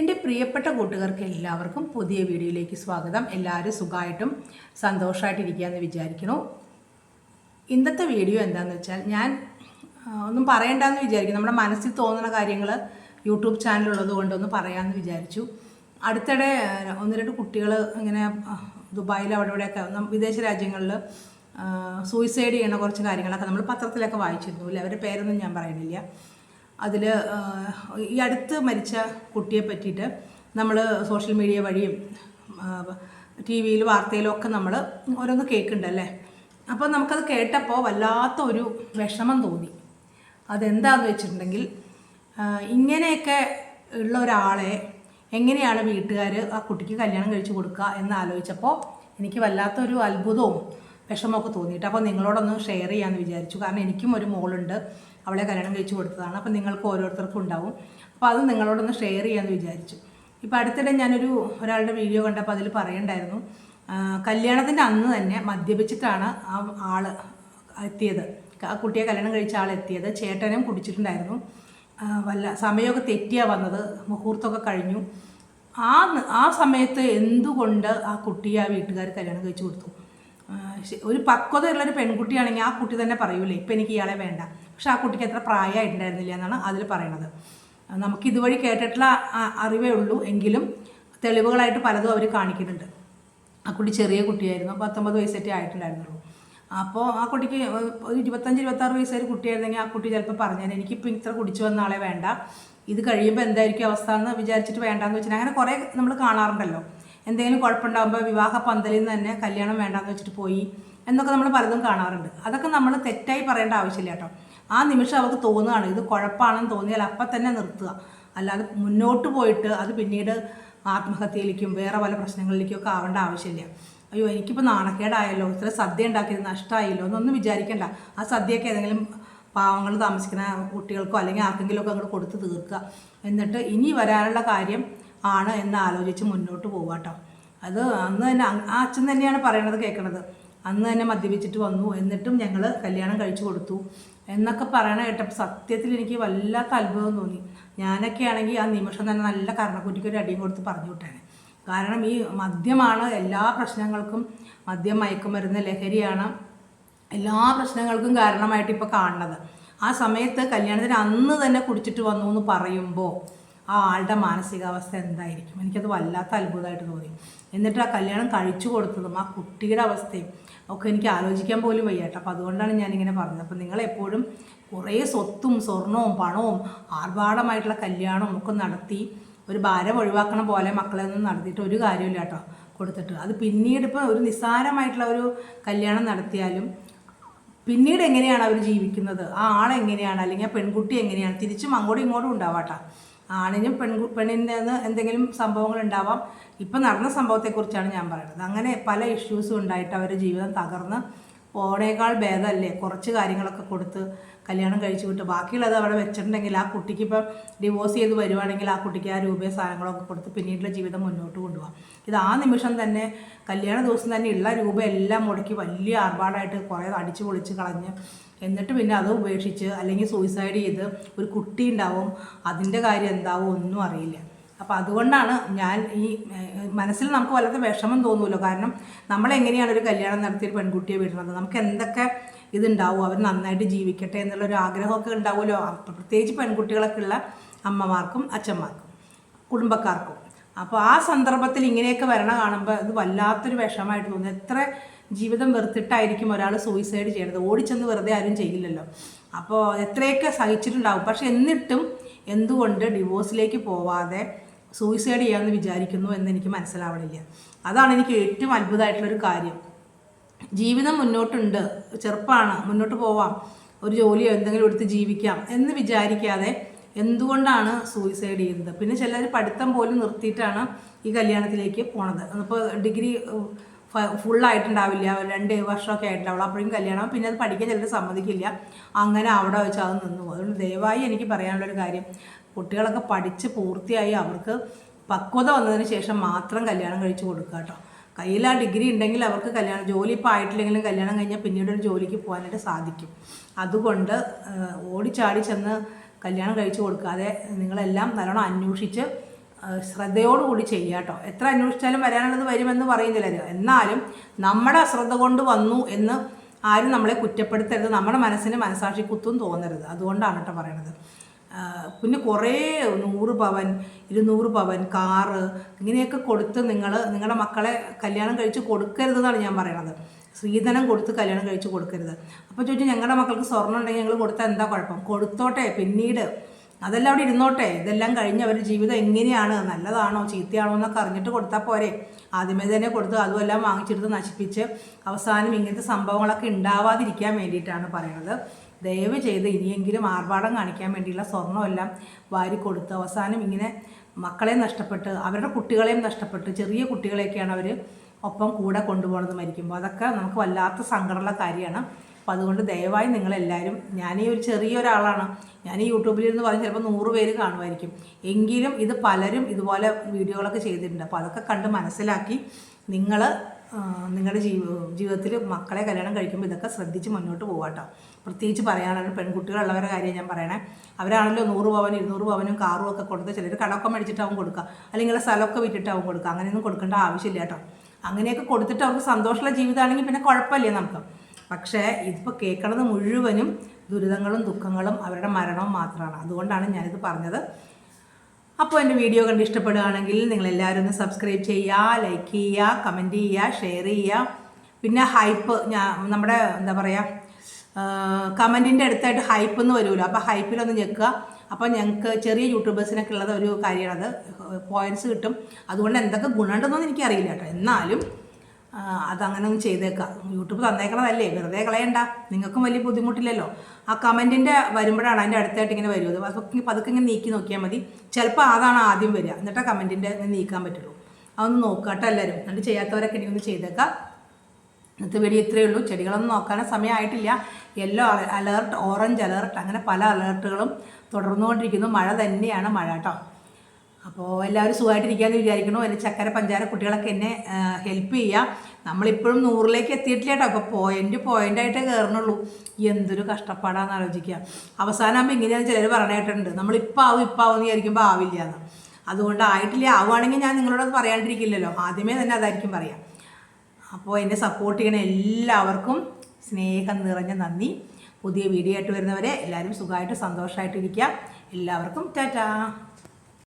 എന്റെ പ്രിയപ്പെട്ട കൂട്ടുകാർക്ക് എല്ലാവർക്കും പുതിയ വീഡിയോയിലേക്ക് സ്വാഗതം. എല്ലാവരും സുഖമായിട്ടും സന്തോഷമായിട്ടിരിക്കുകയെന്ന് വിചാരിക്കുന്നു. ഇന്നത്തെ വീഡിയോ എന്താണെന്ന് വെച്ചാൽ ഞാൻ ഒന്നും പറയണ്ടെന്ന് വിചാരിക്കും. നമ്മുടെ മനസ്സിൽ തോന്നുന്ന കാര്യങ്ങൾ യൂട്യൂബ് ചാനൽ ഉള്ളത് കൊണ്ടൊന്ന് പറയാമെന്ന് വിചാരിച്ചു. അടുത്തിടെ ഒന്ന് രണ്ട് കുട്ടികൾ ഇങ്ങനെ ദുബായിൽ അവിടെ ഇവിടെയൊക്കെ വിദേശ രാജ്യങ്ങളിൽ സൂയിസൈഡ് ചെയ്യണ കുറച്ച് കാര്യങ്ങളൊക്കെ നമ്മൾ പത്രത്തിലൊക്കെ വായിച്ചിരുന്നു. അല്ലേ? അവരുടെ പേരൊന്നും ഞാൻ പറയുന്നില്ല. അതിൽ ഈ അടുത്ത് മരിച്ച കുട്ടിയെ പറ്റിയിട്ട് നമ്മൾ സോഷ്യൽ മീഡിയ വഴിയും ടി വിയിൽ വാർത്തയിലും ഒക്കെ നമ്മൾ ഓരോന്ന് കേൾക്കുന്നുണ്ടല്ലേ അപ്പോൾ നമുക്കത് കേട്ടപ്പോൾ വല്ലാത്ത ഒരു വിഷമം തോന്നി. അതെന്താണെന്ന് വെച്ചിട്ടുണ്ടെങ്കിൽ ഇങ്ങനെയൊക്കെ ഉള്ള ഒരാളെ എങ്ങനെയാണ് വീട്ടുകാർ ആ കുട്ടിക്ക് കല്യാണം കഴിച്ചു കൊടുക്കുക എന്ന് ആലോചിച്ചപ്പോൾ എനിക്ക് വല്ലാത്തൊരു അത്ഭുതവും വിഷമമൊക്കെ തോന്നിയിട്ട് അപ്പോൾ നിങ്ങളോടൊന്ന് ഷെയർ ചെയ്യാമെന്ന് വിചാരിച്ചു. കാരണം എനിക്കും ഒരു മോളുണ്ട്. അവളെ കല്യാണം കഴിച്ചു കൊടുത്തതാണ്. അപ്പോൾ നിങ്ങൾക്ക് ഓരോരുത്തർക്കും ഉണ്ടാവും. അപ്പോൾ അത് നിങ്ങളോടൊന്ന് ഷെയർ ചെയ്യാമെന്ന് വിചാരിച്ചു. ഇപ്പോൾ അടുത്തിടെ ഞാനൊരു ഒരാളുടെ വീഡിയോ കണ്ടപ്പോൾ അതിൽ പറയണ്ടായിരുന്നു. കല്യാണത്തിന്റെ അന്ന് തന്നെ മദ്യപിച്ചിട്ടാണ് ആ ആൾ എത്തിയത്. ആ കുട്ടിയെ കല്യാണം കഴിച്ച ആൾ എത്തിയത്. ചേട്ടനും കുടിച്ചിട്ടുണ്ടായിരുന്നു. വല്ല സമയമൊക്കെ തെറ്റിയാണ് വന്നത്. മുഹൂർത്തമൊക്കെ കഴിഞ്ഞു. ആ ആ സമയത്ത് എന്തുകൊണ്ട് ആ കുട്ടിയെ ആ വീട്ടുകാർ കല്യാണം കഴിച്ചു കൊടുത്തു? ഒരു പക്വതയുള്ളൊരു പെൺകുട്ടിയാണെങ്കിൽ ആ കുട്ടി തന്നെ പറയൂലേ ഇപ്പം എനിക്ക് ഇയാളെ വേണ്ട. പക്ഷെ ആ കുട്ടിക്ക് അത്ര പ്രായമായിട്ടുണ്ടായിരുന്നില്ല എന്നാണ് അതിൽ പറയണത്. നമുക്ക് ഇതുവഴി കേട്ടിട്ടുള്ള അറിവേ ഉള്ളൂ. എങ്കിലും തെളിവുകളായിട്ട് പലതും അവർ കാണിക്കുന്നുണ്ട്. ആ കുട്ടി ചെറിയ കുട്ടിയായിരുന്നു. പത്തൊമ്പത് വയസ്സൊക്കെ ആയിട്ടുണ്ടായിരുന്നുള്ളൂ. അപ്പോൾ ആ കുട്ടിക്ക് ഒരു ഇരുപത്തഞ്ച് ഇരുപത്താറ് വയസ്സായ ഒരു കുട്ടിയായിരുന്നെങ്കിൽ ആ കുട്ടി ചിലപ്പോൾ പറഞ്ഞാൽ എനിക്കിപ്പോൾ ഇത്ര കുടിച്ചു വന്ന ആളെ വേണ്ട. ഇത് കഴിയുമ്പോൾ എന്തായിരിക്കും അവസ്ഥ? എന്ന് വിചാരിച്ചിട്ട് വേണ്ടാന്ന് വെച്ചിട്ട് അങ്ങനെ കുറേ നമ്മൾ കാണാറുണ്ടല്ലോ. എന്തെങ്കിലും കുഴപ്പമുണ്ടാകുമ്പോൾ വിവാഹ പന്തലിൽ നിന്ന് തന്നെ കല്യാണം വേണ്ടാന്ന് വെച്ചിട്ട് പോയി എന്നൊക്കെ നമ്മൾ പലതും കാണാറുണ്ട്. അതൊക്കെ നമ്മൾ തെറ്റായി പറയേണ്ട ആവശ്യമില്ല കേട്ടോ. ആ നിമിഷം അവർക്ക് തോന്നുകയാണ് ഇത് കുഴപ്പമാണെന്ന് തോന്നിയാൽ അപ്പം തന്നെ നിർത്തുക. അല്ലാതെ മുന്നോട്ട് പോയിട്ട് അത് പിന്നീട് ആത്മഹത്യയിലേക്കും വേറെ പല പ്രശ്നങ്ങളിലേക്കും ഒക്കെ ആവേണ്ട ആവശ്യമില്ല. അയ്യോ എനിക്കിപ്പോൾ നാണക്കേടായല്ലോ ഇത്ര സദ്യ ഉണ്ടാക്കിയത് നഷ്ടമായല്ലോ എന്നൊന്നും വിചാരിക്കണ്ട. ആ സദ്യയൊക്കെ ഏതെങ്കിലും പാവങ്ങൾ താമസിക്കുന്ന കുട്ടികൾക്കോ അല്ലെങ്കിൽ ആർക്കെങ്കിലും ഒക്കെ അങ്ങോട്ട് കൊടുത്ത് തീർക്കുക. എന്നിട്ട് ഇനി വരാനുള്ള കാര്യം ആണ് എന്ന് ആലോചിച്ച് മുന്നോട്ട് പോവാട്ടോ അത് അന്ന് തന്നെ ആ അച്ഛൻ തന്നെയാണ് പറയണത് കേൾക്കണത്. അന്ന് തന്നെ മദ്യപിച്ചിട്ട് വന്നു. എന്നിട്ടും ഞങ്ങൾ കല്യാണം കഴിച്ചു കൊടുത്തു. എന്നൊക്കെ പറയണ കേട്ടപ്പോൾ സത്യത്തിൽ എനിക്ക് വല്ലാത്ത അത്ഭുതം തോന്നി. ഞാനൊക്കെ ആണെങ്കിൽ ആ നിമിഷം തന്നെ നല്ല കരണക്കുറ്റിക്ക് ഒരു അടിയും കൊടുത്ത് പറഞ്ഞു വിട്ടേനെ. കാരണം ഈ മദ്യമാണ് എല്ലാ പ്രശ്നങ്ങൾക്കും മദ്യം മയക്കുമരുന്ന് ലഹരിയാണ് എല്ലാ പ്രശ്നങ്ങൾക്കും കാരണമായിട്ട് ഇപ്പോൾ കാണുന്നത്. ആ സമയത്ത് കല്യാണത്തിന് അന്ന് തന്നെ കുടിച്ചിട്ട് വന്നു എന്ന് പറയുമ്പോൾ ആ ആളുടെ മാനസികാവസ്ഥ എന്തായിരിക്കും? എനിക്കത് വല്ലാത്ത അത്ഭുതമായിട്ട് തോന്നി. എന്നിട്ട് ആ കല്യാണം കഴിച്ചു കൊടുത്തതും ആ കുട്ടിയുടെ അവസ്ഥയും ഒക്കെ എനിക്ക് ആലോചിക്കാൻ പോലും വയ്യാട്ടോ. അപ്പോൾ അതുകൊണ്ടാണ് ഞാനിങ്ങനെ പറഞ്ഞത്. അപ്പോൾ നിങ്ങളെപ്പോഴും കുറേ സ്വത്തും സ്വർണവും പണവും ആർഭാടമായിട്ടുള്ള കല്യാണവും ഒക്കെ നടത്തി ഒരു ഭാരം ഒഴിവാക്കണ പോലെ മക്കളെ ഒന്നും നടത്തിയിട്ട് ഒരു കാര്യമില്ല കേട്ടോ കൊടുത്തിട്ട്. അത് പിന്നീട് ഇപ്പോൾ ഒരു നിസ്സാരമായിട്ടുള്ള ഒരു കല്യാണം നടത്തിയാലും പിന്നീട് എങ്ങനെയാണ് അവർ ജീവിക്കുന്നത്? ആ ആളെങ്ങനെയാണ്? അല്ലെങ്കിൽ ആ പെൺകുട്ടി എങ്ങനെയാണ്? തിരിച്ചും അങ്ങോട്ടും ഇങ്ങോട്ടും ഉണ്ടാവാട്ടോ. ആണിനും പെൺകു പെണ്ണിന്റെ എന്തെങ്കിലും സംഭവങ്ങൾ ഉണ്ടാവാം ഇപ്പം നടന്ന സംഭവത്തെക്കുറിച്ചാണ് ഞാൻ പറയുന്നത്. അങ്ങനെ പല ഇഷ്യൂസും ഉണ്ടായിട്ട് അവരുടെ ജീവിതം തകർന്ന് പോണേക്കാൾ ഭേദമല്ലേ? കുറച്ച് കാര്യങ്ങളൊക്കെ കൊടുത്ത് കല്യാണം കഴിച്ചു വിട്ട്. ബാക്കിയുള്ളത് അവിടെ വെച്ചിട്ടുണ്ടെങ്കിൽ ആ കുട്ടിക്ക് ഇപ്പം ഡിവോഴ്സ് ചെയ്ത് വരുവാണെങ്കിൽ ആ കുട്ടിക്ക് ആ രൂപയും സാധനങ്ങളൊക്കെ കൊടുത്ത് പിന്നീടുള്ള ജീവിതം മുന്നോട്ട് കൊണ്ടുപോകാം ഇത് ആ നിമിഷം തന്നെ കല്യാണ ദിവസം തന്നെ ഉള്ള രൂപ എല്ലാം മുടക്കി വലിയ ആർഭാടായിട്ട് കുറേ അടിച്ചു പൊളിച്ച് കളഞ്ഞ് എന്നിട്ട് പിന്നെ അത് ഉപേക്ഷിച്ച് അല്ലെങ്കിൽ സൂയിസൈഡ് ചെയ്ത് ഒരു കുട്ടി ഉണ്ടാവും. അതിന്റെ കാര്യം എന്താവും ഒന്നും അറിയില്ല. അപ്പോൾ അതുകൊണ്ടാണ് ഞാൻ ഈ മനസ്സിൽ നമുക്ക് വല്ലാത്ത വിഷമം തോന്നുമല്ലോ കാരണം നമ്മളെങ്ങനെയാണ് ഒരു കല്യാണം നടത്തി ഒരു പെൺകുട്ടിയെ വിടുന്നത്? നമുക്ക് എന്തൊക്കെ ഇതുണ്ടാവും? അവർ നന്നായിട്ട് ജീവിക്കട്ടെ എന്നുള്ളൊരു ആഗ്രഹമൊക്കെ ഉണ്ടാവുമല്ലോ. പ്രത്യേകിച്ച് പെൺകുട്ടികളൊക്കെ ഉള്ള അമ്മമാർക്കും അച്ഛന്മാർക്കും കുടുംബക്കാർക്കും. അപ്പോൾ ആ സന്ദർഭത്തിൽ ഇങ്ങനെയൊക്കെ വരണ കാണുമ്പോൾ ഇത് വല്ലാത്തൊരു വിഷമമായിട്ട് തോന്നുന്നു എത്ര ജീവിതം വെറുത്തിട്ടായിരിക്കും ഒരാൾ സൂയിസൈഡ് ചെയ്യണത്? ഓടിച്ചെന്ന് വെറുതെ ആരും ചെയ്യില്ലല്ലോ. അപ്പോൾ എത്രയൊക്കെ സഹിച്ചിട്ടുണ്ടാവും? പക്ഷെ എന്നിട്ടും എന്തുകൊണ്ട് ഡിവോഴ്സിലേക്ക് പോവാതെ സൂയിസൈഡ് ചെയ്യാമെന്ന് വിചാരിക്കുന്നു എന്ന് എനിക്ക് മനസ്സിലാവണില്ല. അതാണ് എനിക്ക് ഏറ്റവും അത്ഭുതമായിട്ടുള്ളൊരു കാര്യം. ജീവിതം മുന്നോട്ടുണ്ട് ചെറുപ്പമാണ് മുന്നോട്ട് പോവാം ഒരു ജോലിയോ എന്തെങ്കിലും എടുത്ത് ജീവിക്കാം എന്ന് വിചാരിക്കാതെ എന്തുകൊണ്ടാണ് സൂയിസൈഡ് ചെയ്യുന്നത്? പിന്നെ ചിലർ പഠിത്തം പോലും നിർത്തിയിട്ടാണ് ഈ കല്യാണത്തിലേക്ക് പോണത്. അപ്പോൾ ഡിഗ്രി ഫുള്ളായിട്ടുണ്ടാവില്ല രണ്ട് വർഷമൊക്കെ ആയിട്ടുണ്ടാവുള്ളൂ. അപ്പോഴും കല്യാണം പിന്നെ അത് പഠിക്കാൻ ചിലർ സമ്മതിക്കില്ല. അങ്ങനെ അവിടെ വെച്ച് അത് നിന്നു അതുകൊണ്ട് ദയവായി എനിക്ക് പറയാനുള്ളൊരു കാര്യം കുട്ടികളൊക്കെ പഠിച്ച് പൂർത്തിയായി അവർക്ക് പക്വത വന്നതിന് ശേഷം മാത്രം കല്യാണം കഴിച്ചു കൊടുക്കുക കേട്ടോ. കയ്യിൽ ആ ഡിഗ്രി ഉണ്ടെങ്കിൽ അവർക്ക് കല്യാണം ജോലി ഇപ്പോൾ ആയിട്ടില്ലെങ്കിലും കല്യാണം കഴിഞ്ഞാൽ പിന്നീട് ഒരു ജോലിക്ക് പോകാനായിട്ട് സാധിക്കും. അതുകൊണ്ട് ഓടിച്ചാടി ചെന്ന് കല്യാണം കഴിച്ചു കൊടുക്കാതെ നിങ്ങളെല്ലാം നല്ലോണം അന്വേഷിച്ച് ശ്രദ്ധയോടുകൂടി ചെയ്യുക കേട്ടോ. എത്ര അന്വേഷിച്ചാലും വരാനുള്ളത് വരുമെന്ന് പറയുന്നില്ല എന്നാലും നമ്മുടെ അശ്രദ്ധ കൊണ്ട് വന്നു എന്ന് ആരും നമ്മളെ കുറ്റപ്പെടുത്തരുത്. നമ്മുടെ മനസ്സിന് മനസാക്ഷി കുത്തും തോന്നരുത്. അതുകൊണ്ടാണ് കേട്ടോ പറയണത്. പിന്നെ കുറേ നൂറ് പവൻ ഇരുന്നൂറ് പവൻ കാറ് ഇങ്ങനെയൊക്കെ കൊടുത്ത് നിങ്ങൾ നിങ്ങളുടെ മക്കളെ കല്യാണം കഴിച്ച് കൊടുക്കരുതെന്നാണ് ഞാൻ പറയണത്. സ്ത്രീധനം കൊടുത്ത് കല്യാണം കഴിച്ച് കൊടുക്കരുത്. അപ്പോൾ ചോദിച്ചു ഞങ്ങളുടെ മക്കൾക്ക് സ്വർണം ഉണ്ടെങ്കിൽ ഞങ്ങൾ കൊടുത്താൽ എന്താ കുഴപ്പം? കൊടുത്തോട്ടെ പിന്നീട്. അതെല്ലാം അവിടെ ഇരുന്നോട്ടെ. ഇതെല്ലാം കഴിഞ്ഞ് അവരുടെ ജീവിതം എങ്ങനെയാണ്? നല്ലതാണോ? ചീത്തയാണോ എന്നൊക്കെ അറിഞ്ഞിട്ട് കൊടുത്താൽ പോരെ. ആദ്യമേ തന്നെ കൊടുത്ത് അതുമെല്ലാം വാങ്ങിച്ചെടുത്ത് നശിപ്പിച്ച് അവസാനം ഇങ്ങനത്തെ സംഭവങ്ങളൊക്കെ ഉണ്ടാവാതിരിക്കാൻ വേണ്ടിയിട്ടാണ് പറയുന്നത് ദയവ് ചെയ്ത് ഇനിയെങ്കിലും ആർഭാടം കാണിക്കാൻ വേണ്ടിയുള്ള സ്വർണമെല്ലാം വാരി കൊടുത്ത് അവസാനം ഇങ്ങനെ മക്കളെ നഷ്ടപ്പെട്ട് അവരുടെ കുട്ടികളെയും നഷ്ടപ്പെട്ട് ചെറിയ കുട്ടികളെയൊക്കെയാണ് അവർ ഒപ്പം കൂടെ കൊണ്ടുപോകുന്നത് മരിക്കുമ്പോൾ. അതൊക്കെ നമുക്ക് വല്ലാത്ത സങ്കടമുള്ള കാര്യമാണ്. അപ്പോൾ അതുകൊണ്ട് ദയവായി നിങ്ങളെല്ലാവരും ഞാൻ ഈ ഒരു ചെറിയ ഒരാളാണ് ഞാൻ ഈ യൂട്യൂബിലിരുന്ന് പറഞ്ഞ് ചിലപ്പോൾ നൂറ് പേര് കാണുമായിരിക്കും. എങ്കിലും ഇത് പലരും ഇതുപോലെ വീഡിയോകളൊക്കെ ചെയ്തിട്ടുണ്ട്. അപ്പോൾ അതൊക്കെ കണ്ട് മനസ്സിലാക്കി നിങ്ങൾ നിങ്ങളുടെ ജീവ ജീവിതത്തിൽ മക്കളെ കല്യാണം കഴിക്കുമ്പോൾ ഇതൊക്കെ ശ്രദ്ധിച്ച് മുന്നോട്ട് പോകാട്ടോ പ്രത്യേകിച്ച് പറയാനാണ് പെൺകുട്ടികളുള്ളവരുടെ കാര്യം ഞാൻ പറയണേ. അവരാണല്ലോ നൂറ് പവൻ ഇരുന്നൂറ് പവനും കാറും ഒക്കെ കൊടുത്ത് ചിലർ കടമൊക്കെ മേടിച്ചിട്ടാവും കൊടുക്കുക. അല്ലെങ്കിൽ സ്ഥലമൊക്കെ വിറ്റിട്ടാവും കൊടുക്കുക. അങ്ങനെയൊന്നും കൊടുക്കേണ്ട ആവശ്യമില്ല കേട്ടോ. അങ്ങനെയൊക്കെ കൊടുത്തിട്ട് അവർക്ക് സന്തോഷമുള്ള ജീവിതമാണെങ്കിൽ പിന്നെ കുഴപ്പമില്ല നമുക്ക്. പക്ഷേ ഇതിപ്പോൾ കേൾക്കണത് മുഴുവനും ദുരിതങ്ങളും ദുഃഖങ്ങളും അവരുടെ മരണവും മാത്രമാണ്. അതുകൊണ്ടാണ് ഞാനിത് പറഞ്ഞത്. അപ്പോൾ എന്റെ വീഡിയോ കണ്ട് ഇഷ്ടപ്പെടുകയാണെങ്കിൽ നിങ്ങളെല്ലാവരും ഒന്ന് സബ്സ്ക്രൈബ് ചെയ്യുക ലൈക്ക് ചെയ്യുക കമന്റ് ചെയ്യുക ഷെയർ ചെയ്യുക. പിന്നെ ഹൈപ്പ് ഞാൻ നമ്മുടെ എന്താ പറയുക കമന്റിന്റെ അടുത്തായിട്ട് ഹൈപ്പ് എന്ന് വരുമല്ലോ അപ്പോൾ ഹൈപ്പിലൊന്ന് ഞെക്കുക. അപ്പോൾ ഞങ്ങൾക്ക് ചെറിയ യൂട്യൂബേഴ്സിനൊക്കെ ഉള്ളത് ഒരു കാര്യമാണത് പോയിന്റ്സ് കിട്ടും. അതുകൊണ്ട് എന്തൊക്കെ ഗുണമുണ്ടെന്നൊന്നും എനിക്കറിയില്ല കേട്ടോ. എന്നാലും അതങ്ങനെ ഒന്ന് ചെയ്തേക്കാം. യൂട്യൂബ് തന്നേക്കണതല്ലേ? വെറുതെ കളയണ്ട. നിങ്ങൾക്കും വലിയ ബുദ്ധിമുട്ടില്ലല്ലോ. ആ കമന്റിന്റെ വരുമ്പോഴാണ് അതിന്റെ അടുത്തായിട്ട് ഇങ്ങനെ വരുന്നത് അതൊക്കെ പതുക്കെ ഇങ്ങനെ നീക്കി നോക്കിയാൽ മതി. ചിലപ്പോൾ അതാണ് ആദ്യം വരിക. എന്നിട്ട് കമന്റിന്റെ നീക്കാൻ പറ്റുള്ളൂ. അതൊന്ന് നോക്കുക എല്ലാവരും എന്നിട്ട് ചെയ്യാത്തവരൊക്കെ ഇനി ഒന്ന് ചെയ്തേക്കാം. ഇന്നത്തെ വീഡിയോ ഇത്രയേ ഉള്ളൂ. ചെടികളൊന്നും നോക്കാൻ സമയമായിട്ടില്ല യെല്ലോ അലേർട്ട് ഓറഞ്ച് അലേർട്ട് അങ്ങനെ പല അലേർട്ടുകളും തുടർന്നുകൊണ്ടിരിക്കുന്നു. മഴ തന്നെയാണ് മഴ കേട്ടോ. അപ്പോൾ എല്ലാവരും സുഖമായിട്ടിരിക്കാമെന്ന് വിചാരിക്കണു എന്റെ ചക്കര പഞ്ചാര കുട്ടികളൊക്കെ എന്നെ ഹെൽപ്പ് ചെയ്യുക നമ്മളിപ്പോഴും നൂറിലേക്ക് എത്തിയിട്ടില്ല കേട്ടോ. അപ്പോൾ പോയിന്റ് പോയിന്റായിട്ടേ കയറണുള്ളൂ എന്തൊരു കഷ്ടപ്പാടാന്ന് ആലോചിക്കുക. അവസാനമാകുമ്പോൾ ഇങ്ങനെയാണ് ചിലർ പറഞ്ഞിട്ടുണ്ട്. നമ്മളിപ്പോൾ ആവും ഇപ്പോൾ ആവും എന്ന് വിചാരിക്കുമ്പോൾ ആവില്ല എന്ന് അതുകൊണ്ട് ആയിട്ടില്ല ആവുകയാണെങ്കിൽ ഞാൻ നിങ്ങളോട് പറയാണ്ടിരിക്കില്ലല്ലോ. ആദ്യമേ തന്നെ അതായിരിക്കും പറയാം. അപ്പോൾ എന്നെ സപ്പോർട്ട് ചെയ്യണ എല്ലാവർക്കും സ്നേഹം നിറഞ്ഞ നന്ദി. പുതിയ വീഡിയോ ആയിട്ട് വരുന്നവരെ എല്ലാവരും സുഖമായിട്ട് സന്തോഷമായിട്ടിരിക്കുക. എല്ലാവർക്കും ടാറ്റാ.